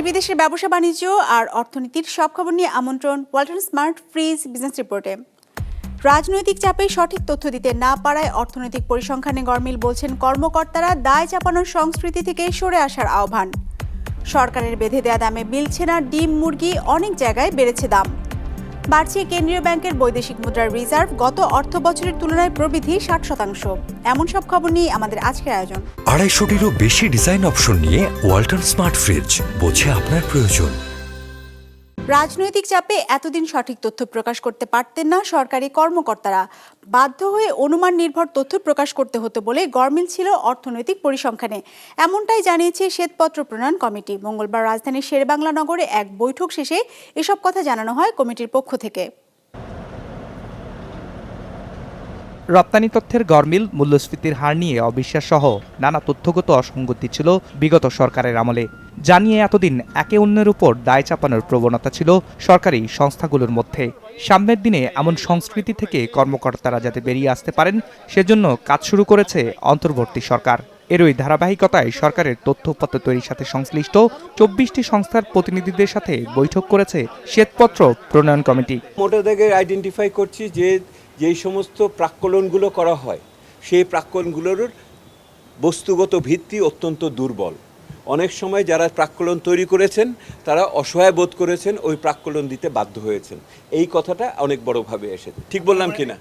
দেশ বিদেশের ব্যবসা বাণিজ্য আর অর্থনীতির সব খবর নিয়ে আমন্ত্রণ ওয়ালটন স্মার্ট ফ্রিজ বিজনেস রিপোর্টে। রাজনৈতিক চাপে সঠিক তথ্য দিতে না পারায় অর্থনৈতিক পরিসংখ্যানে গরমিল বলছেন কর্মকর্তারা দায় চাপানোর সংস্কৃতি থেকে সরে আসার আহ্বান। সরকারের বেঁধে দেয়া দামে মিলছে না ডিম, মুরগি, অনেক জায়গায় বেড়েছে দাম। বাড়ছে কেন্দ্রীয় ব্যাংকের বৈদেশিক মুদ্রার রিজার্ভ গত অর্থ বছরের তুলনায় প্রবৃদ্ধি ষাট শতাংশ। এমন সব খবর নিয়ে আমাদের আজকের আয়োজন। আড়াইশোটিরও বেশি ডিজাইন অপশন নিয়ে ওয়ালটন স্মার্ট ফ্রিজ, বোঝে আপনার প্রয়োজন। রাজনৈতিক চাপে এতদিন সঠিক তথ্য প্রকাশ করতে পারতেন না সরকারি কর্মকর্তারা। বাধ্য হয়ে অনুমান নির্ভর তথ্য প্রকাশ করতে হতো বলে গরমিল ছিল অর্থনৈতিক পরিসংখ্যানে। এমনটাই জানিয়েছে শ্বেতপত্র প্রণয়ন কমিটি। মঙ্গলবার রাজধানীর শেরবাংলা নগরে এক বৈঠক শেষে এসব কথা জানানো হয় কমিটির পক্ষ থেকে। রপ্তানি তথ্যের গরমিল মূল্যস্ফীতির হার নিয়ে অবিশ্বাস সহ নানা তথ্যগত অসঙ্গতি ছিল বিগত সরকারের আমলে। জানিয়ে এতদিন একে অন্যের উপর দায় চাপানোর প্রবণতা ছিল সরকারি সংস্থাগুলোর মধ্যে। সামনের দিনে এমন সংস্কৃতি থেকে কর্মকর্তারা যাতে বেরিয়ে আসতে পারেন, সেজন্য কাজ শুরু করেছে অন্তর্বর্তী সরকার। এরই ধারাবাহিকতায় সরকারের তথ্যপত্র তৈরির সাথে সংশ্লিষ্ট চব্বিশটি সংস্থার প্রতিনিধিদের সাথে বৈঠক করেছে শ্বেতপত্র প্রণয়ন কমিটি। মোটা আইডেন্টিফাই করছি যে যেই সমস্ত প্রাক্কলনগুলো করা হয়, সেই প্রাক্কলনগুলোর বস্তুগত ভিত্তি অত্যন্ত দুর্বল। অনেক সময় যারা প্রাক্কলন তৈরি করেছেন, তারা অসহায় বোধ করেছেন, ওই প্রাক্কলন দিতে বাধ্য হয়েছেন। এই কথাটা অনেক বড়ভাবে এসেছে। ঠিক বললাম কি না?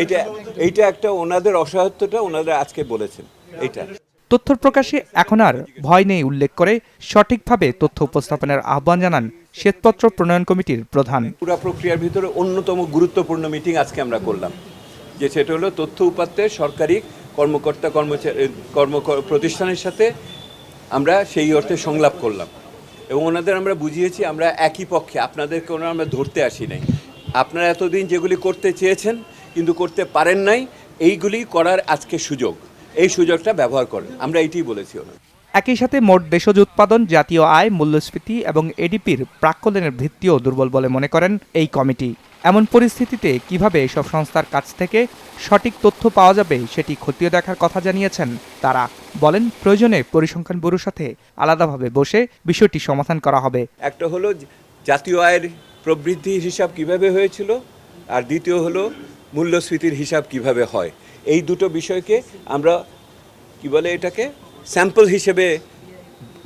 এইটা এইটা একটা ওনাদের অসহায়ত্বটা ওনারা আজকে বলেছেন। এইটা। তথ্য প্রকাশে এখন আর ভয় নেই উল্লেখ করে সঠিকভাবে তথ্য উপস্থাপনের আহ্বান জানান শ্বেতপত্র প্রণয়ন কমিটির প্রধান। পুরো প্রক্রিয়ার ভিতরে অন্যতম গুরুত্বপূর্ণ মিটিং আজকে আমরা করলাম, যে সেটা হলো তথ্য উপাত্তের সরকারি কর্মকর্তা কর্মচারী কর্ম প্রতিষ্ঠানের সাথে আমরা সেই অর্থে সংলাপ করলাম এবং ওনাদের আমরা বুঝিয়েছি আমরা একই পক্ষে আপনাদেরকে কোনো আমরা ধরতে আসি নাই। আপনারা এতদিন যেগুলি করতে চেয়েছেন কিন্তু করতে পারেন নাই, এইগুলি করার আজকে সুযোগ। এই সুযোগটা ব্যবহার করেন। আমরা এইটাই বলেছি একই সাথে মোট দেশজ উৎপাদন জাতীয় আয় মূল্যস্ফীতি এবং এডিপির প্রাক্কলনের ভিত্তিও দুর্বল বলে মনে করেন এই কমিটি। এমন পরিস্থিতিতে কীভাবে এসব সংস্থার কাছ থেকে সঠিক তথ্য পাওয়া যাবে সেটি খতিয়ে দেখার কথা জানিয়েছেন তারা। বলেন প্রয়োজনে পরিসংখ্যান ব্যুরোর সাথে আলাদাভাবে বসে বিষয়টি সমাধান করা হবে। একটা হলো জাতীয় আয়ের প্রবৃদ্ধির হিসাব কীভাবে হয়েছিল আর দ্বিতীয় হলো মূল্যস্ফীতির হিসাব কীভাবে হয়। এই দুটো বিষয়কে আমরা, কি বলে এটাকে, স্যাম্পল হিসেবে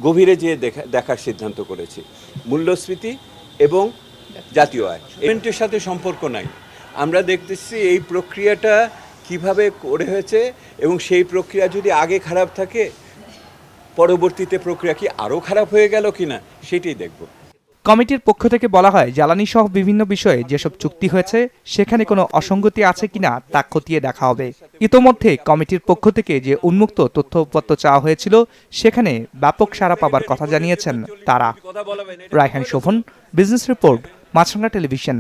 গভীরে যেয়ে দেখা, দেখার সিদ্ধান্ত করেছি। মূল্যস্ফীতি এবং জাতীয় আয়। ইভেন্টের সাথে সম্পর্ক নাই। আমরা দেখতেছি এই প্রক্রিয়াটা কীভাবে করে হয়েছে এবং সেই প্রক্রিয়া যদি আগে খারাপ থাকে, পরবর্তীতে প্রক্রিয়া কি আরও খারাপ হয়ে গেল কিনা, সেটাই দেখব। কমিটির পক্ষ থেকে বলা হয়, জ্বালানি সহ বিভিন্ন বিষয়ে যেসব চুক্তি হয়েছে, সেখানে কোনো অসঙ্গতি আছে কিনা তা খতিয়ে দেখা হবে। ইতোমধ্যে কমিটির পক্ষ থেকে যে উন্মুক্ত তথ্যপত্র চাওয়া হয়েছিল, সেখানে ব্যাপক সাড়া পাবার কথা জানিয়েছেন তারা। Raihan Shovon business report Maasranga television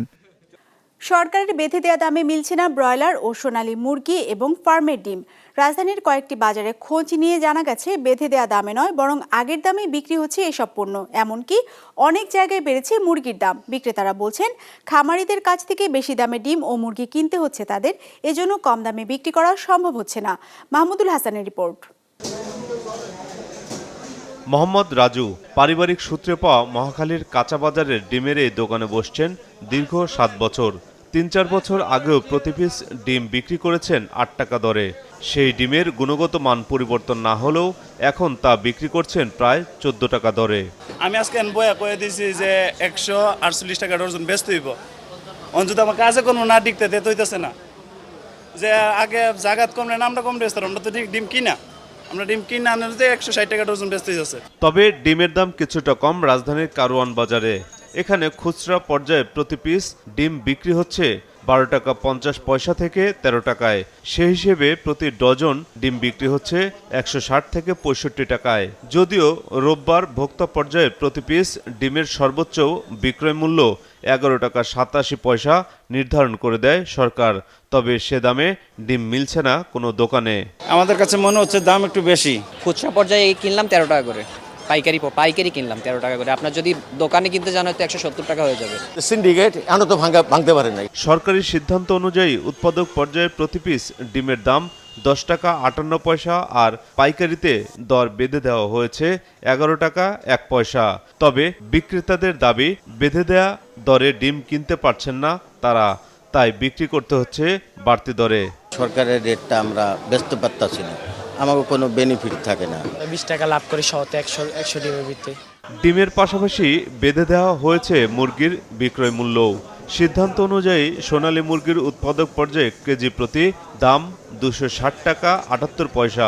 সরকারের বেঁধে দেওয়া দামে মিলছে না ব্রয়লার ও সোনালী মুরগি এবং ফার্মের ডিম। রাজধানীর কয়েকটি বাজারে খোঁজ নিয়ে জানা গেছে, বেঁধে দেওয়া দামে নয়, বরং আগের দামেই বিক্রি হচ্ছে এসব পণ্য। এমনকি অনেক জায়গায় বেড়েছে মুরগির দাম। বিক্রেতারা বলছেন, খামারিদের কাছ থেকে বেশি দামে ডিম ও মুরগি কিনতে হচ্ছে তাদের, এজন্য কম দামে বিক্রি করা সম্ভব হচ্ছে না। মাহমুদুল হাসানের রিপোর্ট। মোহাম্মদ রাজু, পারিবারিক সূত্রে পাওয়া মহাখালীর কাঁচা বাজারের ডিমের এই দোকানে বসছেন দীর্ঘ সাত বছর। তিন চার বছর আগেও প্রতি পিস ডিম বিক্রি করেছেন আট টাকা দরে। সেই ডিমের গুণগত মান পরিবর্তন না হলেও এখন তা বিক্রি করছেন প্রায় চোদ্দ টাকা দরে। আমি আজকে বয়া কয়ে দিছি যে একশো আটচল্লিশ টাকা ডর্জন ব্যস্ত হইব। অন আমার কাজে কোনো না ডিগতে দিতে হইতেছে না। যে আগে জাগাত কমলে না আমরা কম বেচতাম আমরা তো ঠিক ডিম কিনা। আমরা ডিম কিনা যে একশো ষাট টাকা ডর্জন বেচতে তবে ডিমের দাম কিছুটা কম রাজধানীর কারওয়ান বাজারে। এখানে খুচরা পর্যায়ে প্রতি পিস ডিম বিক্রি হচ্ছে বারো টাকা পঞ্চাশ পয়সা থেকে তেরো টাকায়। সে হিসেবে প্রতি ডজন ডিম বিক্রি হচ্ছে একশো ষাট থেকে পঁয়ষট্টি টাকায়। যদিও রোববার ভোক্তা পর্যায়ে প্রতি পিস ডিমের সর্বোচ্চ বিক্রয় মূল্য এগারো টাকা সাতাশি পয়সা নির্ধারণ করে দেয় সরকার। তবে সে দামে ডিম মিলছে না কোনো দোকানে। আমাদের কাছে মনে হচ্ছে দাম একটু বেশি। খুচরা পর্যায়ে কিনলাম তেরো টাকা করে। পাইকারি পাইকারি কিনলাম তেরো টাকা করে। আপনার যদি দোকানে কিনতে যান হয়তো একশো সত্তর টাকা হয়ে যাবে। সিন্ডিকেট এখনও তো ভাঙা ভাঙতে পারে নাই। সরকারি সিদ্ধান্ত অনুযায়ী উৎপাদক পর্যায়ে প্রতি পিস ডিমের দাম দশ টাকা আটান্ন পয়সা আর পাইকারিতে দর বেঁধে দেওয়া হয়েছে এগারো টাকা এক পয়সা। তবে বিক্রেতাদের দাবি বেঁধে দেয়া দরে ডিম কিনতে পারছেন না তারা। তাই বিক্রি করতে হচ্ছে বাড়তি দরে। সরকারের রেটটা আমরা ব্যস্ত পারতাছি না আমাকে কোনো বেনিফিট থাকে না। বিশ টাকা লাভ করে শহতে একশো একশো ডিমের ভিত্তি। ডিমের পাশাপাশি বেঁধে দেওয়া হয়েছে মুরগির বিক্রয় মূল্যও সিদ্ধান্ত অনুযায়ী সোনালী মুরগির উৎপাদক পর্যায়ে কেজি প্রতি দাম দুশো ষাট টাকা আটাত্তর পয়সা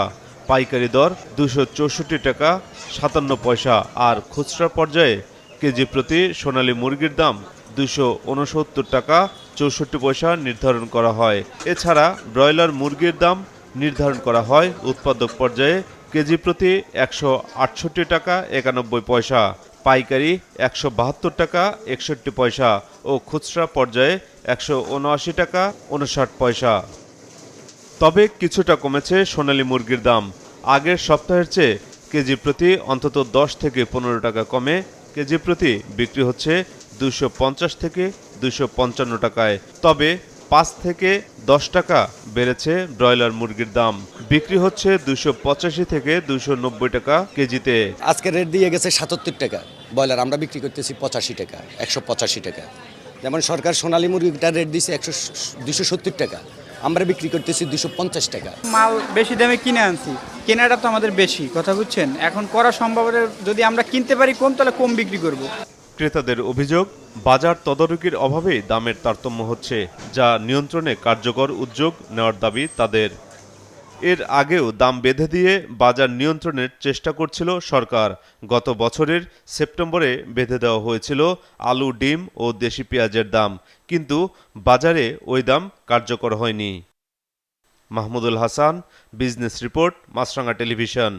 পাইকারি দর দুশো চৌষট্টি টাকা সাতান্ন পয়সা আর খুচরা পর্যায়ে কেজি প্রতি সোনালী মুরগির দাম দুশো উনসত্তর টাকা চৌষট্টি পয়সা নির্ধারণ করা হয়। এছাড়া ব্রয়লার মুরগির দাম নির্ধারণ করা হয় উৎপাদক পর্যায়ে কেজি প্রতি একশো আটষট্টি টাকা একানব্বই পয়সা, পাইকারি একশো বাহাত্তর টাকা একষট্টি পয়সা ও খুচরা পর্যায়ে একশো উনআশি টাকা উনষাট পয়সা। তবে কিছুটা কমেছে সোনালী মুরগির দাম। আগের সপ্তাহের চেয়ে কেজি প্রতি অন্তত দশ থেকে পনেরো টাকা কমে কেজি প্রতি বিক্রি হচ্ছে দুশো পঞ্চাশ থেকে দুশো পঞ্চান্ন টাকায়। তবে পাঁচ থেকে দশ টাকা বেড়েছে ব্রয়লার মুরগির দাম। বিক্রি হচ্ছে দুশো পঁচাশি থেকে দুশো নব্বই টাকা কেজিতে। আজকে রেট দিয়ে গেছে সাতাত্তর টাকা। ব্রয়লার আমরা বিক্রি করতেছি পঁচাশি টাকা একশো পঁচাশি টাকা। যেমন সরকার সোনালী মুরগিটার রেট দিয়েছে একশো দুশো সত্তর টাকা। আমরা বিক্রি করতেছি দুশো পঞ্চাশ টাকা। মাল বেশি দামে কিনে আনছি। কেনাটা তো আমাদের বেশি কথা বুঝছেন? এখন করা সম্ভব যদি আমরা কিনতে পারি কম তাহলে কম বিক্রি করব। ক্রেতাদের অভিযোগ, বাজার তদারকির অভাবেই দামের তারতম্য হচ্ছে, যা নিয়ন্ত্রণে কার্যকর উদ্যোগ নেওয়ার দাবি তাদের। এর আগেও দাম বেঁধে দিয়ে বাজার নিয়ন্ত্রণের চেষ্টা করছিল সরকার। গত বছরের সেপ্টেম্বরে বেঁধে দেওয়া হয়েছিল আলু, ডিম ও দেশি পেঁয়াজের দাম, কিন্তু বাজারে ওই দাম কার্যকর হয়নি। Mahmudul Hasan, business report Maasranga television.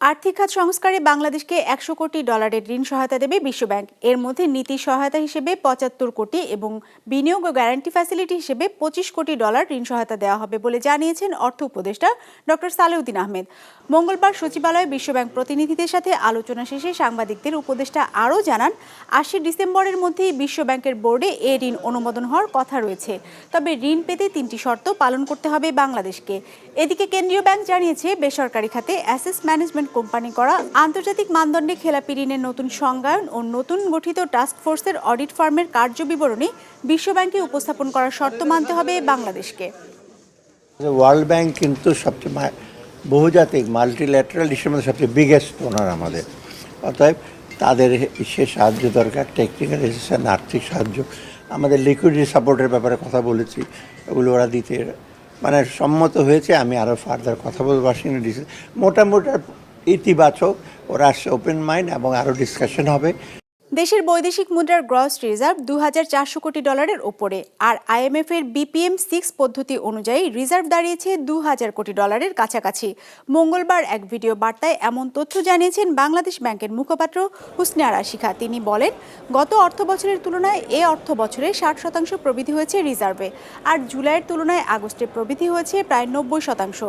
আর্থিক খাত সংস্কারে বাংলাদেশকে একশো কোটি ডলারের ঋণ সহায়তা দেবে বিশ্বব্যাংক। এর মধ্যে নীতি সহায়তা হিসেবে পঁচাত্তর কোটি এবং বিনিয়োগ ও গ্যারান্টি ফ্যাসিলিটি হিসেবে পঁচিশ কোটি ডলার ঋণ সহায়তা দেওয়া হবে বলে জানিয়েছেন অর্থ উপদেষ্টা ডক্টর সালেউদ্দিন আহমেদ। মঙ্গলবার সচিবালয়ে বিশ্বব্যাংক প্রতিনিধিদের সাথে আলোচনা শেষে সাংবাদিকদের উপদেষ্টা আরও জানান, আশি ডিসেম্বরের মধ্যেই বিশ্বব্যাংকের বোর্ডে এ ঋণ অনুমোদন হওয়ার কথা রয়েছে। তবে ঋণ পেতে তিনটি শর্ত পালন করতে হবে বাংলাদেশকে। এদিকে কেন্দ্রীয় ব্যাংক জানিয়েছে, বেসরকারি খাতে অ্যাসেস ম্যানেজমেন্ট কোম্পানি করা আন্তর্জাতিক মানদণ্ডে খেলাপি ঋণের নতুন সংজ্ঞায়ন ও নতুন গঠিত টাস্ক ফোর্সের অডিট ফার্মের কার্য কার্যবিবরণী বিশ্বব্যাংকে উপস্থাপন করার শর্ত মানতে হবে বাংলাদেশকে। ওয়ার্ল্ড ব্যাংক কিন্তু সবচেয়ে বহুজাতিক মাল্টিল্যাটারাল মধ্যে সবচেয়ে বিগেস্ট ওনার আমাদের। অতএব তাদের সে সাহায্য দরকার টেকনিক্যাল অ্যাসিস্ট্যান্ট আর্থিক সাহায্য। আমাদের লিকুইডিটি সাপোর্টের ব্যাপারে কথা বলেছি ওগুলো ওরা দিতে মানে সম্মত হয়েছে, আমি আরও ফার্দার কথা বলব ওয়াশিংটন ডিসি মোটামুটি ইতিবাচক ওরা আসছে ওপেন মাইন্ড এবং আরও ডিসকাশন হবে। দেশের বৈদেশিক মুদ্রার গ্রস রিজার্ভ দু হাজার চারশো কোটি ডলারের ওপরে, আর আইএমএফ এর বিপিএম সিক্স পদ্ধতি অনুযায়ী রিজার্ভ দাঁড়িয়েছে দু হাজার কোটি ডলারের কাছাকাছি। মঙ্গলবার এক ভিডিও বার্তায় এমন তথ্য জানিয়েছেন বাংলাদেশ ব্যাংকের মুখপাত্র হুসনে আরা শিখা। তিনি বলেন, গত অর্থ বছরের তুলনায় এ অর্থ বছরে ষাট শতাংশ প্রবৃদ্ধি হয়েছে রিজার্ভে আর জুলাইয়ের তুলনায় আগস্টে প্রবৃদ্ধি হয়েছে প্রায় নব্বই শতাংশ।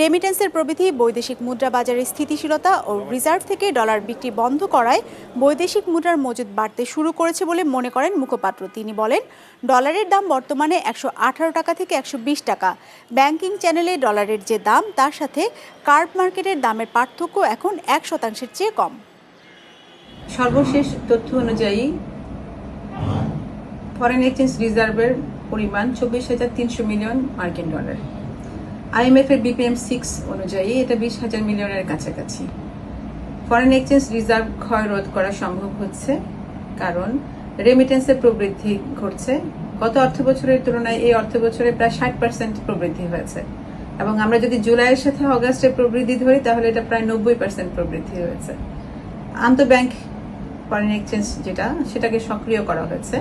রেমিটেন্সের প্রবৃদ্ধি বৈদেশিক মুদ্রা বাজারের স্থিতিশীলতা ও রিজার্ভ থেকে ডলার বিক্রি বন্ধ করায় বৈদেশিক মুদ্রার মজুদ বাড়তে শুরু করেছে বলে মনে করেন মুখপাত্র। তিনি বলেন, ডলারের দাম বর্তমানে একশো আঠারো টাকা থেকে একশো বিশ টাকা। ব্যাংকিং চ্যানেলে ডলারের যে দাম, তার সাথে কার্ড মার্কেটের দামের পার্থক্য এখন এক শতাংশের চেয়ে কম। সর্বশেষ তথ্য অনুযায়ী ফরেন এক্সচেঞ্জ রিজার্ভের পরিমাণ চব্বিশ হাজার তিনশো মিলিয়ন মার্কিন ডলার। আইএমএফ এর বিপিএম সিক্স অনুযায়ী এটা বিশ হাজার মিলিয়নের কাছাকাছি। ফরেন এক্সচেঞ্জ রিজার্ভ ক্ষয় রোধ করা সম্ভব হচ্ছে কারণ রেমিটেন্সের প্রবৃদ্ধি ঘটছে। গত অর্থ বছরের তুলনায় এই অর্থ বছরে প্রায় ষাট পার্সেন্ট প্রবৃদ্ধি হয়েছে। এবং আমরা যদি জুলাইয়ের সাথে অগাস্টের প্রবৃদ্ধি ধরি, তাহলে এটা প্রায় নব্বই পার্সেন্ট প্রবৃদ্ধি হয়েছে। আন্তঃব্যাংক ফরেন এক্সচেঞ্জ যেটা, সেটাকে সক্রিয় করা হয়েছে।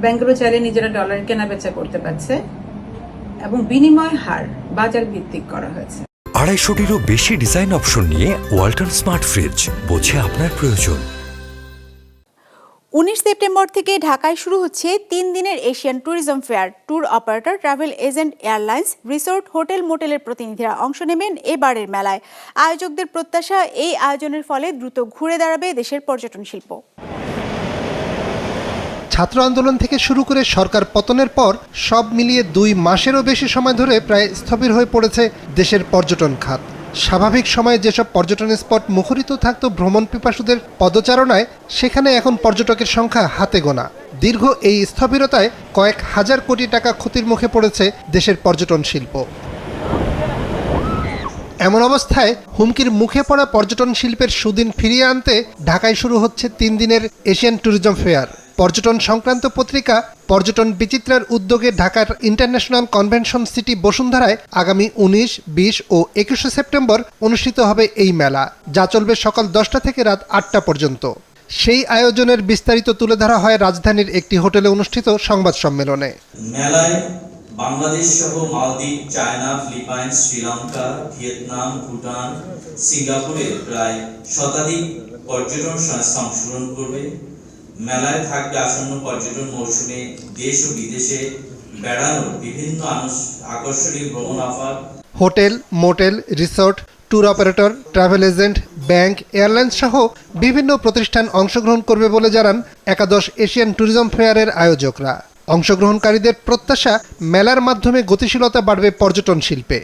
ব্যাংকগুলো চাইলে নিজেরা ডলার কেনা বেচা করতে পারছে। এবং বিনিময় হার বাজার ভিত্তিক করা হয়েছে। আড়াইশোটিরও বেশি ডিজাইন অপশন নিয়ে ওয়াল্টন স্মার্ট ফ্রিজ বোঝে আপনার প্রয়োজন। উনিশ সেপ্টেম্বর থেকে ঢাকায় শুরু হচ্ছে তিন দিনের Asian tourism fair tour operator travel agent airlines resort hotel মোটেলের প্রতিনিধিরা অংশ নেবেন এবারের মেলায়। আয়োজকদের প্রত্যাশা এই আয়োজনের ফলে দ্রুত ঘুরে দাঁড়াবে দেশের পর্যটন শিল্প। ছাত্র আন্দোলন থেকে শুরু করে সরকার পতনের পর সব মিলিয়ে দুই মাসেরও বেশি সময় ধরে প্রায় স্থবির হয়ে পড়েছে দেশের পর্যটন খাত। স্বাভাবিক সময়ে যেসব পর্যটন স্পট মুখরিত থাকত ভ্রমণ পিপাসুদের পদচারণায়, সেখানে এখন পর্যটকের সংখ্যা হাতে গোনা। দীর্ঘ এই স্থবিরতায় কয়েক হাজার কোটি টাকা ক্ষতির মুখে পড়েছে দেশের পর্যটন শিল্প। এমন অবস্থায় হুমকির মুখে পড়া পর্যটন শিল্পের সুদিন ফিরিয়ে আনতে ঢাকায় শুরু হচ্ছে তিন দিনের এশিয়ান ট্যুরিজম ফেয়ার। পর্যটন সংক্রান্ত পত্রিকা পর্যটন বিচিত্রার উদ্যোগে ঢাকার ইন্টারন্যাশনাল কনভেনশন সিটি বসুন্ধরায় আগামী উনিশ, বিশ ও একুশে সেপ্টেম্বর অনুষ্ঠিত হবে এই মেলা, যা চলবে সকাল দশটা থেকে রাত আটটা পর্যন্ত। সেই আয়োজনের বিস্তারিত তুলে ধরা হয় রাজধানীর একটি হোটেলে অনুষ্ঠিত সংবাদ সম্মেলনে। মেলায় বাংলাদেশ সহ Maldives, China Philippines Sri Lanka, Vietnam, Bhutan সিঙ্গাপুরের প্রায় শতাধিক পর্যটন সংস্থা অংশগ্রহণ করবে। মেলায় থাকবে আসন্ন পর্যটন মৌসুমে দেশ ও বিদেশে বেড়ানোর বিভিন্ন আকর্ষণীয় ভ্রমণ offer. Hotel motel resort tour operator travel agent bank airlines সহ বিভিন্ন প্রতিষ্ঠান অংশগ্রহণ করবে বলে জানান একাদশ এশিয়ান ট্যুরিজম ফেয়ারের আয়োজকরা। অংশগ্রহণকারীদের প্রত্যাশা মেলার মাধ্যমে গতিশীলতা বাড়বে পর্যটন শিল্পে।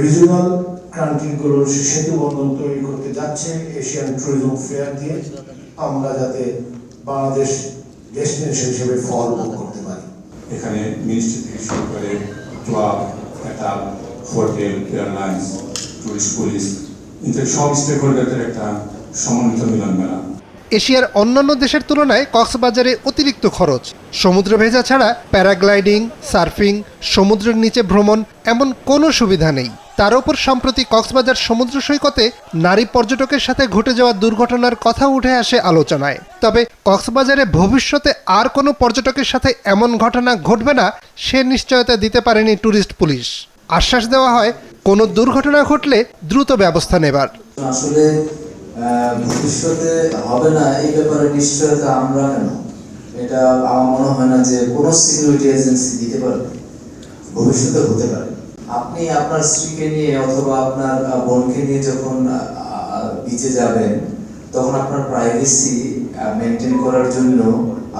রিজিওনাল কান্ট্রিগুলোর সেতু বন্ধন তৈরি করতে যাচ্ছে এশিয়ান ট্যুরিজম ফেয়ার দিয়ে। আমরা যাতে বাংলাদেশ ডেস্টিনেশন হিসেবে ফল করতে পারি। এখানে মিনিস্ট্রি থেকে শুরু করে ক্লাব একটা হোটেল, এয়ারলাইন্স টুরিস্ট পুলিশ সব স্টেক হোল্ডারদের একটা সমন্বিত মিলন মেলা এশিয়ার অন্যান্য দেশের তুলনায় কক্সবাজারে অতিরিক্ত খরচ। সমুদ্র ভেজা ছাড়া প্যারাগ্লাইডিং, সার্ফিং, সমুদ্রের নিচে ভ্রমণ এমন কোনো সুবিধা নেই। তার উপর সম্প্রতি কক্সবাজার সমুদ্র সৈকতে নারী পর্যটকের সাথে ঘটে যাওয়া দুর্ঘটনার কথা উঠে আসে আলোচনায়। তবে কক্সবাজারে ভবিষ্যতে আর কোনো পর্যটকের সাথে এমন ঘটনা ঘটবে না, সে নিশ্চয়তা দিতে পারেনি ট্যুরিস্ট পুলিশ। আশ্বাস দেওয়া হয়, কোনো দুর্ঘটনা ঘটলে দ্রুত ব্যবস্থা নেবার। আসলে ভবিষ্যতে হবে না, এই ব্যাপারে নিশ্চয়তা আমরা কেন? এটা আমার মনে হয় না যে কোনো সিকিউরিটি এজেন্সি দিতে পারবে। ভবিষ্যতে হতে পারে। আপনি আপনার স্ত্রীকে নিয়ে অথবা আপনার বোনকে নিয়ে যখন বিচে যাবেন, তখন আপনার প্রাইভেসি মেনটেন করার জন্য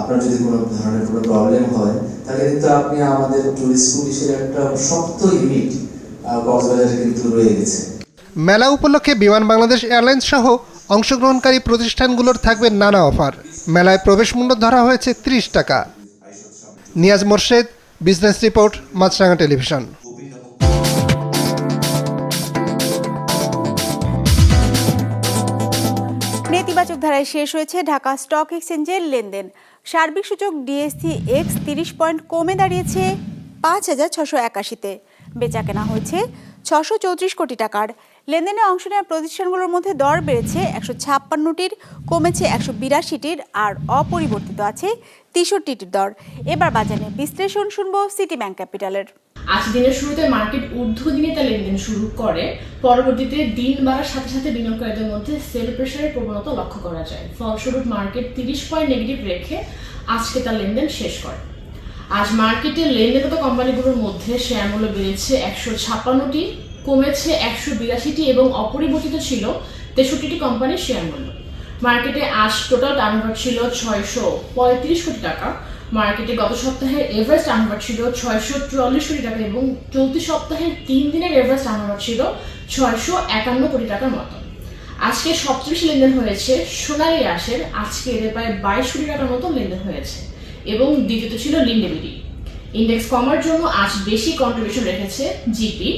আপনার যদি কোনো ধরনের কোনো প্রবলেম হয়, তাহলে কিন্তু আপনি আমাদের টুরিস্ট পুলিশের একটা শক্ত ইউনিট কক্সবাজারে কিন্তু রয়ে গেছে। মেলা উপলক্ষে বিমান বাংলাদেশ এয়ারলাইন্স সহ অংশগ্রহণকারী প্রতিষ্ঠানগুলোর থাকবে নানা অফার। মেলায় প্রবেশ মূল্য ধরা হয়েছে ত্রিশ টাকা। Niaz Morshed, business report, Maasranga television. নেতিবাচক ধারায় শেষ হয়েছে ঢাকা স্টক এক্সচেঞ্জের লেনদেন। সার্বিক সূচক ডিএসসি এক্স তিরিশ পয়েন্ট কমে দাঁড়িয়েছে পাঁচ হাজার ছশো একাশিতে। বেচা কেনা হয়েছে ছশো চৌত্রিশ কোটি টাকার। লেনদেনে অংশ নেওয়া প্রতিষ্ঠানগুলোর মধ্যে দর বেড়েছে একশো ছাপ্পান্নটির, কমেছে একশো বিরাশিটির আর অপরিবর্তিত আছে তেষট্টিটির দর। এবার বাজারে বিশ্লেষণ শুনব সিটি ব্যাংক ক্যাপিটালের। আজ দিনের শুরুতে মার্কেট ঊর্ধ্ব দিনে তার লেনদেন শুরু করে, পরবর্তীতে দিন বাড়ার সাথে সাথে বিনিয়োগকারীদের মধ্যে সেল প্রেশারের প্রবণতা লক্ষ্য করা যায়। ফলস্বরূপ মার্কেট তিরিশ পয়েন্ট নেগেটিভ রেখে আজকে তার লেনদেন শেষ করে। আজ মার্কেটে লেনদেনরত কোম্পানিগুলোর মধ্যে শেয়ার মূল্য বেড়েছে একশো ছাপ্পান্নটি কমেছে একশো বিরাশিটি এবং অপরিবর্তিত ছিল তেষট্টিটি কোম্পানির শেয়ার মূল্য। মার্কেটে আজ টোটাল টার্নওভার ছিল ছয়শো পঁয়ত্রিশ কোটি টাকা। মার্কেটে গত সপ্তাহের এভারেজ টার্নওভার ছিল ছয়শো চুয়াল্লিশ কোটি টাকা এবং চলতি সপ্তাহের তিন দিনের এভারেজ টার্নওভার ছিল ছয়শো একান্ন কোটি টাকার মতো। আজকে সবচেয়ে বেশি লেনদেন হয়েছে সোনালী রাশের আজকে এদের প্রায় বাইশ কোটি টাকার মতো লেনদেন হয়েছে এবং দ্বিতীয়ত ছিল লিন্ডেবিডি ইন্ডেক্স কমার জন্য আজ বেশি কন্ট্রিবিউশন রেখেছে জিপি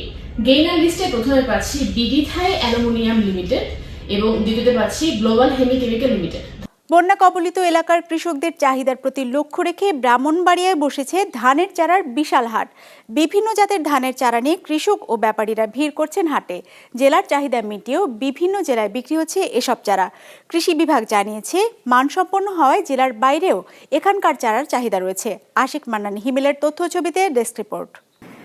গেইনার লিস্টে প্রথমে পাচ্ছি বিডি থাই অ্যালুমিনিয়াম লিমিটেড এবং দ্বিতীয়তে পাচ্ছি গ্লোবাল হেমি কেমিক্যাল লিমিটেড। বন্যা কবলিত এলাকার কৃষকদের চাহিদার প্রতি লক্ষ্য রেখে ব্রাহ্মণবাড়িয়ায় বসেছে ধানের চারার বিশাল হাট। বিভিন্ন জাতের ধানের চারা নিয়ে কৃষক ও ব্যাপারীরা ভিড় করছেন হাটে। জেলার চাহিদা মিটিয়েও বিভিন্ন জেলায় বিক্রি হচ্ছে এসব চারা। কৃষি বিভাগ জানিয়েছে, মানসম্পন্ন হওয়ায় জেলার বাইরেও এখানকার চারার চাহিদা রয়েছে। আশিক মান্নান, হিমেলের তথ্য ছবিতে ডেস্ক রিপোর্ট।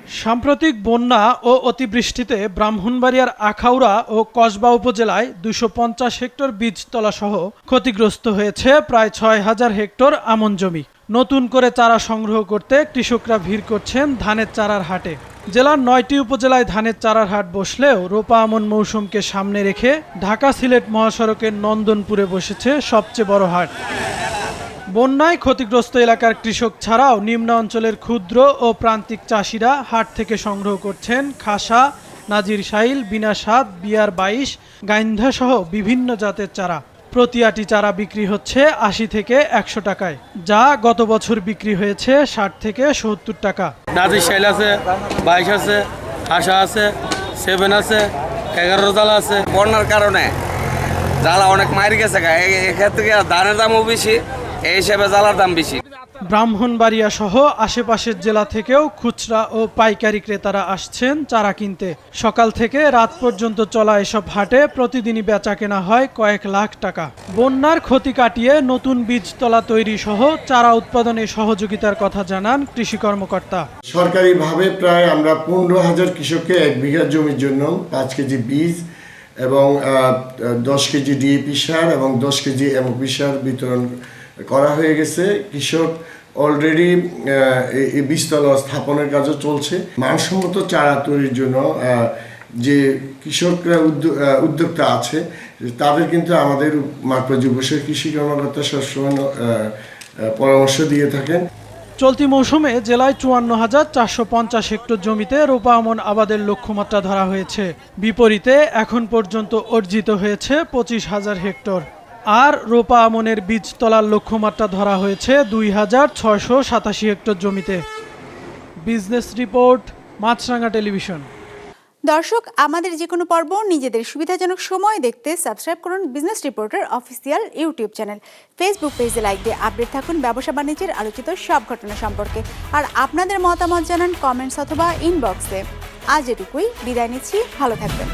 সাম্প্রতিক বন্যা ও অতিবৃষ্টিতে ব্রাহ্মণবাড়িয়ার আখাউড়া ও কসবা উপজেলায় দুশো পঞ্চাশ হেক্টর বীজতলা সহ ক্ষতিগ্রস্ত হয়েছে প্রায় ছয় হাজার হেক্টর আমন জমি। নতুন করে চারা সংগ্রহ করতে কৃষকরা ভিড় করছেন ধানের চারার হাটে। জেলার নয়টি উপজেলায় ধানের চারার হাট বসলেও রোপা আমন মৌসুমকে সামনে রেখে ঢাকা সিলেট মহাসড়কের নন্দনপুরে বসেছে সবচেয়ে বড় হাট। বন্যায় ক্ষতিগ্রস্ত এলাকার কৃষক ছাড়াও নিম্ন অঞ্চলের ক্ষুদ্র ও প্রান্তিক চাষিরা হাট থেকে সংগ্রহ করছেন খাসা নাজির সাইল বিনা সাদ বিয়ার বাইশ গাইন্ধা সহ বিভিন্ন জাতের চারা। প্রতি আটি চারা বিক্রি হচ্ছে আশি থেকে একশো টাকায় যা গত বছর বিক্রি হয়েছে ষাট থেকে সত্তর টাকা। নাজির শাইল আছে বাইশ আছে খাসা আছে সেভেন আছে এগারো জাল আছে। বন্যার কারণে জ্বালা অনেক মার গেছে এক্ষেত্রে কি ধানের দামও বেশি। এই হিসেবে জ্বালার দাম বেশি। ব্রাহ্মণবাড়িয়া সহ আশেপাশের জেলা থেকেও খুচরা ও পাইকারি ক্রেতারা আসছেন চারা কিনতে। সকাল থেকে রাত পর্যন্ত চলা এসব হাটে প্রতিদিনই বেচা কেনা হয় কয়েক লাখ টাকা। বন্যার ক্ষতি কাটিয়ে নতুন বীজতলা তৈরি সহ চারা উৎপাদনে সহযোগিতার কথা জানান কৃষি কর্মকর্তা। সরকারিভাবে প্রায় আমরা পনেরো হাজার কৃষককে এক বিঘা জমির জন্য পাঁচ কেজি বীজ এবং দশ কেজি ডিএপি সার এবং দশ কেজি এমওপি সার বিতরণ করা হয়ে গেছে। কৃষক অলরেডি এই বীজতলা স্থাপনের কাজও চলছে। মানসম্মত চারা তৈরির জন্য যে কৃষকরা উদ্যোক্তা আছে, তাদের কিন্তু আমাদের মার্পা যুবসের কৃষি কর্মকর্তা সবসময় পরামর্শ দিয়ে থাকেন। চলতি মৌসুমে জেলায় চুয়ান্ন হাজার চারশো হেক্টর জমিতে রোপা আমন আবাদের লক্ষ্যমাত্রা ধরা হয়েছে। বিপরীতে এখন পর্যন্ত অর্জিত হয়েছে পঁচিশ হাজার হেক্টর। আর রোপা আমনের বীজ তলার লক্ষ্যমাত্রা ধরা হয়েছে দুই হাজার ছয়শো সাতাশি হেক্টর জমিতে। Business report Maasranga television. দর্শক, আমাদের যে কোনো পর্ব নিজেদের সুবিধাজনক সময় দেখতে সাবস্ক্রাইব করুন business reporter official YouTube channel. Facebook পেজে লাইক দিয়ে আপডেট থাকুন ব্যবসা বাণিজ্যের আলোচিত সব ঘটনা সম্পর্কে। আর আপনাদের মতামত জানান কমেন্টস অথবা ইনবক্সে। আজ এটুকুই, বিদায় নিচ্ছি, ভালো থাকবেন।